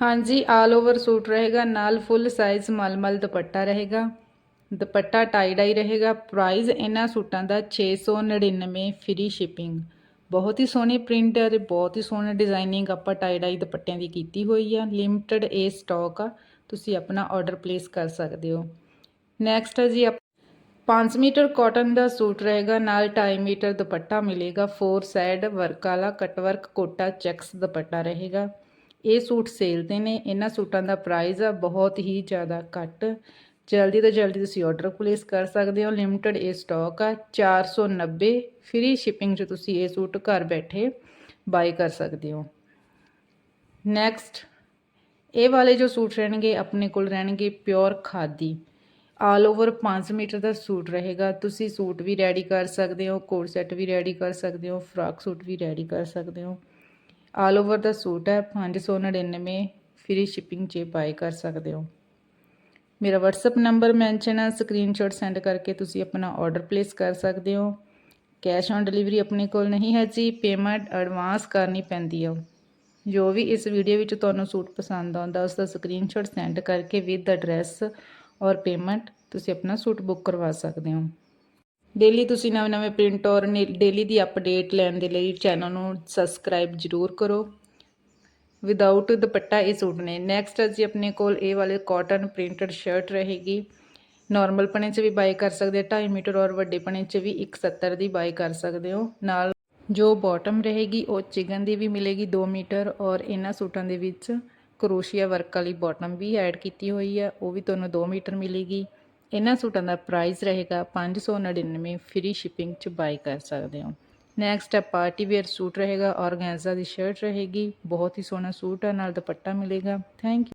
ਹਾਂਜੀ all over suit ਰਹੇਗਾ, ਨਾਲ ਫੁੱਲ ਸਾਈਜ਼ ਮਲਮਲ ਦੁਪੱਟਾ ਰਹੇਗਾ। ਦੁਪੱਟਾ ਟਾਈ ਡਾਈ ਰਹੇਗਾ। ਪ੍ਰਾਈਸ ਇਹਨਾਂ ਸੂਟਾਂ ਦਾ 699 ਫ੍ਰੀ ਸ਼ਿਪਿੰਗ ਬਹੁਤ ਹੀ ਸੋਹਣੇ ਪ੍ਰਿੰਟ ਅਤੇ ਬਹੁਤ ਹੀ ਸੋਹਣਾ ਡਿਜ਼ਾਈਨਿੰਗ ਆਪਾਂ ਟਾਈ ਡਾਈ ਦੁਪੱਟਿਆਂ ਦੀ ਕੀਤੀ ਹੋਈ ਆ। ਲਿਮਟਿਡ ਇਹ ਸਟਾਕ ਆ, ਤੁਸੀਂ ਆਪਣਾ ਆਰਡਰ ਪਲੇਸ ਕਰ ਸਕਦੇ ਹੋ। ਨੈਕਸਟ ਹੈ ਜੀ 5 ਮੀਟਰ ਕਾਟਨ ਦਾ ਸੂਟ ਰਹੇਗਾ, ਨਾਲ 2.5 ਮੀਟਰ ਦੁਪੱਟਾ ਮਿਲੇਗਾ। ਫੋਰ ਸਾਈਡ ਵਰਕ ਵਾਲਾ ਕਟਵਰਕ ਕੋਟਾ ਚੈਕਸ ਦੁਪੱਟਾ ਰਹੇਗਾ। ਇਹ ਸੂਟ ਸੇਲ ਤੇ ਨੇ। ਇਹਨਾਂ ਸੂਟਾਂ ਦਾ ਪ੍ਰਾਈਸ ਆ ਬਹੁਤ ਹੀ ਜ਼ਿਆਦਾ ਘੱਟ। ਜਲਦੀ ਤੋਂ ਜਲਦੀ ਤੁਸੀਂ ਆਰਡਰ ਪਲੇਸ ਕਰ ਸਕਦੇ ਹੋ। ਲਿਮਟਿਡ ਇਹ ਸਟਾਕ ਆ। 490 ਫ੍ਰੀ ਸ਼ਿਪਿੰਗ 'ਚ ਤੁਸੀਂ ਇਹ ਸੂਟ ਘਰ ਬੈਠੇ ਬਾਈ ਕਰ ਸਕਦੇ ਹੋ। ਨੈਕਸਟ ਇਹ ਵਾਲੇ ਜੋ ਸੂਟ ਰਹਿਣਗੇ, ਆਪਣੇ ਕੋਲ ਰਹਿਣਗੇ pure khadi. All over 5 metre ਦਾ ਸੂਟ ਰਹੇਗਾ। ਤੁਸੀਂ ਸੂਟ ਵੀ ਰੈਡੀ ਕਰ ਸਕਦੇ ਹੋ ਕੋਟ ਸੈਟ ਵੀ ਰੈਡੀ ਕਰ ਸਕਦੇ ਹੋ ਫਰਾਕ ਸੂਟ ਵੀ ਰੈਡੀ ਕਰ ਸਕਦੇ ਹੋ। ਆਲ ਓਵਰ ਦਾ ਸੂਟ ਹੈ 599 ਫ੍ਰੀ ਸ਼ਿਪਿੰਗ 'ਚ ਬਾਈ ਕਰ ਸਕਦੇ ਹੋ ਮੇਰਾ WhatsApp ਨੰਬਰ ਮੈਂਸ਼ਨ ਹੈ ਸਕਰੀਨਸ਼ਾਟ ਸੈਂਡ ਕਰਕੇ ਤੁਸੀਂ ਆਪਣਾ ਆਰਡਰ ਪਲੇਸ ਕਰ ਸਕਦੇ ਹੋ ਕੈਸ਼ ਔਨ ਡਿਲੀਵਰੀ ਆਪਣੇ ਕੋਲ ਨਹੀਂ ਹੈ ਜੀ ਪੇਮੈਂਟ ਐਡਵਾਂਸ ਕਰਨੀ ਪੈਂਦੀ ਹੈ ਜੋ ਵੀ ਇਸ ਵੀਡੀਓ ਵਿੱਚ ਤੁਹਾਨੂੰ ਸੂਟ ਪਸੰਦ ਆਉਂਦਾ ਉਸ ਦਾ ਸਕਰੀਨਸ਼ਾਟ ਸੈਂਡ ਕਰਕੇ ਵਿਦ ਐਡਰੈਸ ਔਰ ਪੇਮੈਂਟ ਤੁਸੀਂ ਆਪਣਾ ਸੂਟ ਬੁੱਕ ਕਰਵਾ ਸਕਦੇ ਹੋ ਡੇਲੀ ਤੁਸੀਂ ਨਵੇਂ ਨਵੇਂ ਪ੍ਰਿੰਟ ਔਰ ਡੇਲੀ ਦੀ ਅਪਡੇਟ ਲੈਣ ਦੇ ਲਈ ਚੈਨਲ ਨੂੰ ਸਬਸਕ੍ਰਾਈਬ ਜ਼ਰੂਰ ਕਰੋ। ਵਿਦਆਊਟ ਦੁਪੱਟਾ ਇਹ ਸੂਟ ਨੇ। ਨੈਕਸਟ ਅਸੀਂ ਆਪਣੇ ਕੋਲ ਇਹ ਵਾਲੇ ਕਾਟਨ ਪ੍ਰਿੰਟਡ ਸ਼ਰਟ ਰਹੇਗੀ। ਨਾਰਮਲ ਪਣੇ 'ਚ ਵੀ ਬਾਈ ਕਰ ਸਕਦੇ 2.5 ਮੀਟਰ ਔਰ ਵੱਡੇ ਪਣੇ 'ਚ ਵੀ 170 ਦੀ ਬਾਈ ਕਰ ਸਕਦੇ ਹੋ। ਨਾਲ ਜੋ ਬਾਟਮ ਰਹੇਗੀ, ਉਹ ਚਿਕਨ ਦੀ ਵੀ ਮਿਲੇਗੀ 2 ਮੀਟਰ ਔਰ ਇਹਨਾਂ ਸੂਟਾਂ ਦੇ ਵਿੱਚ ਕਰੋਸ਼ੀਆ ਵਰਕ ਵਾਲੀ ਬਾਟਮ ਵੀ ਐਡ ਕੀਤੀ ਹੋਈ ਹੈ ਉਹ ਵੀ ਤੁਹਾਨੂੰ 2 ਮੀਟਰ ਮਿਲੇਗੀ। ਇਹਨਾਂ ਸੂਟਾਂ ਦਾ ਪ੍ਰਾਈਸ ਰਹੇਗਾ 599 ਫ੍ਰੀ ਸ਼ਿਪਿੰਗ 'ਚ ਬਾਈ ਕਰ ਸਕਦੇ ਹੋ। ਨੈਕਸਟ ਹੈ ਪਾਰਟੀ ਵੇਅਰ ਸੂਟ ਰਹੇਗਾ, ਔਰਗੈਂਜ਼ਾ ਦੀ ਸ਼ਰਟ ਰਹੇਗੀ, ਬਹੁਤ ਹੀ ਸੋਹਣਾ ਸੂਟ ਹੈ ਨਾਲ ਦੁਪੱਟਾ ਮਿਲੇਗਾ। Thank you